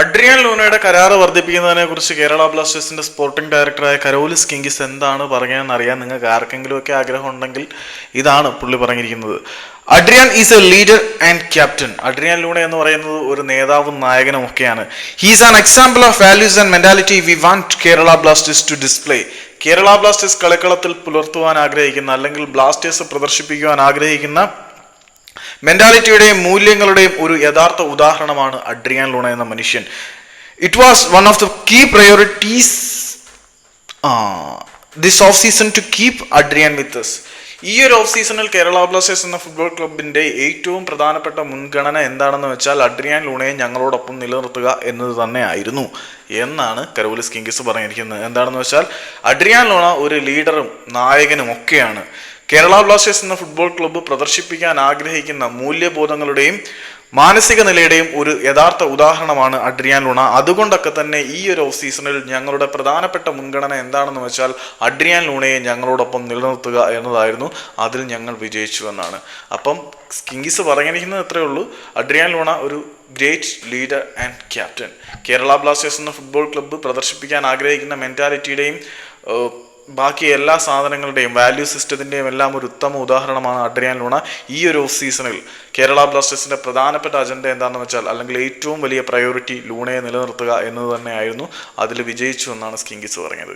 Adrian ലൂണയുടെ കരാറ് വർദ്ധിപ്പിക്കുന്നതിനെ കുറിച്ച് കേരള ബ്ലാസ്റ്റേഴ്സിന്റെ സ്പോർട്ടിംഗ് ഡയറക്ടറായ കരോലിസ് കിങ്കിസ് എന്താണ് പറഞ്ഞതെന്ന് അറിയാൻ നിങ്ങൾക്ക് ആർക്കെങ്കിലും ഒക്കെ ആഗ്രഹം ഉണ്ടെങ്കിൽ ഇതാണ് പുള്ളി പറഞ്ഞിരിക്കുന്നത്. Adrian is a leader and captain Adrian Luna എന്ന് പറയുന്നത് ഒരു നേതാവും നായകനും ഒക്കെയാണ്. He's an example of values and mentality we want Kerala Blasters to display Kerala Blasters കളിക്കളത്തിൽ പുലർത്തുവാൻ ആഗ്രഹിക്കുന്ന അല്ലെങ്കിൽ ബ്ലാസ്റ്റേഴ്സ് പ്രദർശിപ്പിക്കുവാൻ ആഗ്രഹിക്കുന്ന മെന്റാലിറ്റിയുടെയും മൂല്യങ്ങളുടെയും ഒരു യഥാർത്ഥ ഉദാഹരണമാണ് അഡ്രിയാൻ ലൂണ എന്ന മനുഷ്യൻ. It was one of the key priorities this off season to keep Adrian with us. ഈ ഒരു ഓഫ് സീസണിൽ കേരള ബ്ലാസ്റ്റേഴ്സ് എന്ന ഫുട്ബോൾ ക്ലബിന്റെ ഏറ്റവും പ്രധാനപ്പെട്ട മുൻഗണന എന്താണെന്ന് വെച്ചാൽ അഡ്രിയാൻ ലൂണയെ ഞങ്ങളോടൊപ്പം നിലനിർത്തുക എന്നത് തന്നെയായിരുന്നു എന്നാണ് കരോലിസ് കിങ്കിസ് പറഞ്ഞിരിക്കുന്നത്. എന്താണെന്ന് വെച്ചാൽ അഡ്രിയാൻ ലൂണ ഒരു ലീഡറും നായകനും ഒക്കെയാണ് കേരള ബ്ലാസ്റ്റേഴ്സ് എന്ന ഫുട്ബോൾ ക്ലബ്ബ് പ്രദർശിപ്പിക്കാൻ ആഗ്രഹിക്കുന്ന മൂല്യബോധങ്ങളുടെയും മാനസിക നിലയുടെയും ഒരു യഥാർത്ഥ ഉദാഹരണമാണ് അഡ്രിയാൻ ലുണ. അതുകൊണ്ടൊക്കെ തന്നെ ഈ ഒരു ഓഫ് സീസണിൽ ഞങ്ങളുടെ പ്രധാനപ്പെട്ട മുൻഗണന എന്താണെന്ന് വെച്ചാൽ അഡ്രിയാൻ ലൂണയെ ഞങ്ങളോടൊപ്പം നിലനിർത്തുക എന്നതായിരുന്നു. അതിൽ ഞങ്ങൾ വിജയിച്ചു എന്നാണ്. അപ്പം കിങ്കിസ് പറഞ്ഞിരിക്കുന്നത് ഇത്രയേ ഉള്ളൂ. അഡ്രിയാൻ ലൂണ ഒരു great leader and captain Kerala Blasters എന്ന ഫുട്ബോൾ ക്ലബ്ബ് പ്രദർശിപ്പിക്കാൻ ആഗ്രഹിക്കുന്ന മെന്റാലിറ്റിയുടെയും ബാക്കി എല്ലാ സാധനങ്ങളുടെയും വാല്യൂ സിസ്റ്റത്തിന്റെയും എല്ലാം ഒരു ഉത്തമ ഉദാഹരണമാണ് അഡ്രിയാൻ ലൂണ ഈ ഒരു ഓഫ് സീസണിൽ കേരള ബ്ലാസ്റ്റേഴ്സിന്റെ പ്രധാനപ്പെട്ട അജണ്ട എന്താണെന്ന് വെച്ചാൽ അല്ലെങ്കിൽ ഏറ്റവും വലിയ പ്രയോറിറ്റി ലൂണയെ നിലനിർത്തുക എന്നത് തന്നെയായിരുന്നു. അതിൽ വിജയിച്ചു എന്നാണ് സ്കിങ്കിസ് പറഞ്ഞത്.